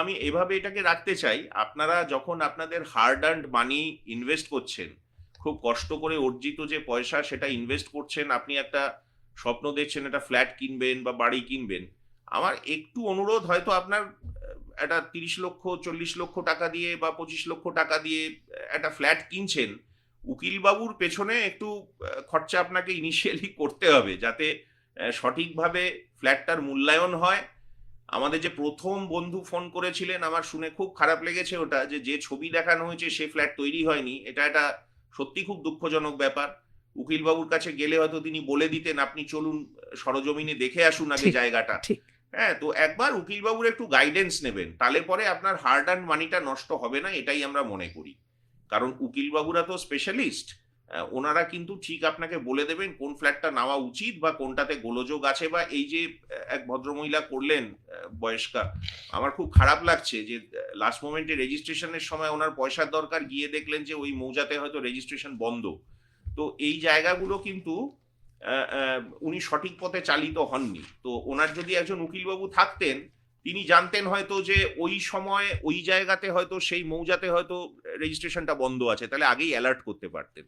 আমি এভাবে এটাকে রাখতে চাই। আপনারা যখন আপনাদের হার্ড আর্নড মানি ইনভেস্ট করছেন, খুব কষ্ট করে অর্জিত যে পয়সা সেটা ইনভেস্ট করছেন, আপনি একটা স্বপ্ন দেখছেন, একটা ফ্ল্যাট কিনবেন বা বাড়ি কিনবেন, আমার একটু অনুরোধ হয়তো আপনার একটা তিরিশ লক্ষ, চল্লিশ লক্ষ টাকা দিয়ে বা পঁচিশ লক্ষ টাকা দিয়ে একটা ফ্ল্যাট কিনছেন, উকিলবাবুর পেছনে একটু খরচা আপনাকে ইনিশিয়ালি করতে হবে যাতে সঠিকভাবে ফ্ল্যাটটার মূল্যায়ন হয়। আমাদের যে প্রথম বন্ধু ফোন করেছিলেন আমার শুনে খুব খারাপ লেগেছে ওটা যে যে ছবি দেখানো হয়েছে সে ফ্ল্যাট তৈরি হয়নি। এটা এটা সত্যি খুব দুঃখজনক ব্যাপার। উকিলবাবুর কাছে গেলে হয়তো তিনি বলে দিতেন আপনি চলুন সরজমিনে দেখে আসুন আগে জায়গাটা। হ্যাঁ তো একবার উকিলবাবুর একটু গাইডেন্স নেবেন তাহলে পরে আপনার হার্ড অ্যান্ড মানিটা নষ্ট হবে না এটাই আমরা মনে করি। কারণ উকিলবাবুরা তো স্পেশালিস্ট ওনারা কিন্তু ঠিক আপনাকে বলে দেবেন কোন ফ্ল্যাটটা নেওয়া উচিত বা কোনটাতে গোলযোগ আছে বা এই যে এক ভদ্রমহিলা করলেন বয়স্কা, আমার খুব খারাপ লাগছে যে লাস্ট মোমেন্টে রেজিস্ট্রেশনের সময় ওনার পয়সার দরকার, গিয়ে দেখলেন যে ওই মৌজাতে হয়তো রেজিস্ট্রেশন বন্ধ। তো এই জায়গাগুলো কিন্তু উনি সঠিক পথে চালিত হননি। তো ওনার যদি একজন উকিলবাবু থাকতেন, তিনি জানতেন হয়তো যে ওই সময় ওই জায়গাতে হয়তো সেই মৌজাতে হয়তো রেজিস্ট্রেশনটা বন্ধ আছে, তাহলে আগেই অ্যালার্ট করতে পারতেন।